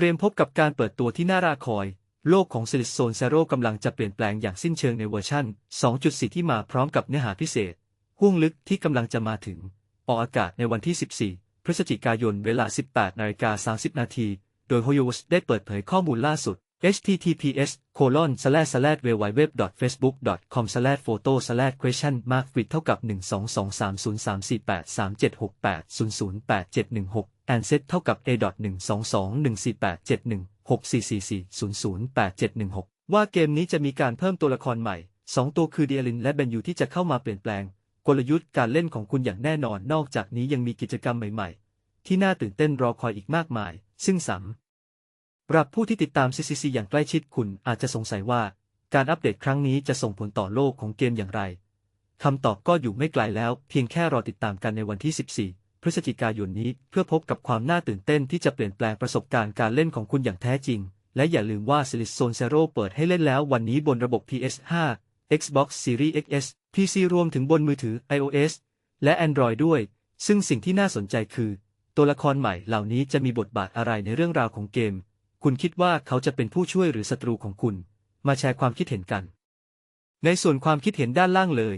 เตรียมพบกับการเปิดตัวที่น่าราคอย โลกของ s i l i z o n Zero กำลังจะเปลี่ยนแปลงอย่างสิ้นเชิงในเวอร์ชั่น 2.4 ที่มาพร้อมกับเนื้อหาพิเศษ ห่วงลึกที่กำลังจะมาถึง ออกอากาศในวันที่ 14 พฤศจิกายนเวลา 18นาฬิกา30 นาที โดย h o y o s ได้เปิดเผยข้อมูลล่าสุด https colon slash slash www facebook com slash photo slash question mark fit เท่ากับ 12230348376800871 and set เท่ากับ a.122148716444008716 ว่าเกมนี้จะมีการเพิ่มตัวละครใหม่ 2 ตัวคือเดียลินและเบนยูที่จะเข้ามาเปลี่ยนแปลง กลยุทธ์การเล่นของคุณอย่างแน่นอน นอกจากนี้ยังมีกิจกรรมใหม่ๆ ที่น่าตื่นเต้นรอคอยอีกมากมาย ซึ่งสำหรับผู้ที่ติดตาม CCC อย่างใกล้ชิดคุณอาจจะสงสัยว่า การอัปเดตครั้งนี้จะส่งผลต่อโลกของเกมอย่างไรคำตอบก็อยู่ไม่ไกลแล้ว เพียงแค่รอติดตามกันในวันที่ 14 พฤศจิกายนนี้เพื่อพบกับความน่าตื่นเต้นที่จะเปลี่ยนแปลงประสบการณ์การเล่นของคุณอย่างแท้จริง และอย่าลืมว่า s i l i z o n Zero เปิดให้เล่นแล้ววันนี้บนระบบ PS5 Xbox Series XS PC รวมถึงบนมือถือ iOS และ Android ด้วย ซึ่งสิ่งที่น่าสนใจคือ ตัวละครใหม่เหล่านี้จะมีบทบาทอะไรในเรื่องราวของเกม คุณคิดว่าเขาจะเป็นผู้ช่วยหรือศัตรูของคุณ มาแชร์ความคิดเห็นกัน ในส่วนความคิดเห็นด้านล่างเลย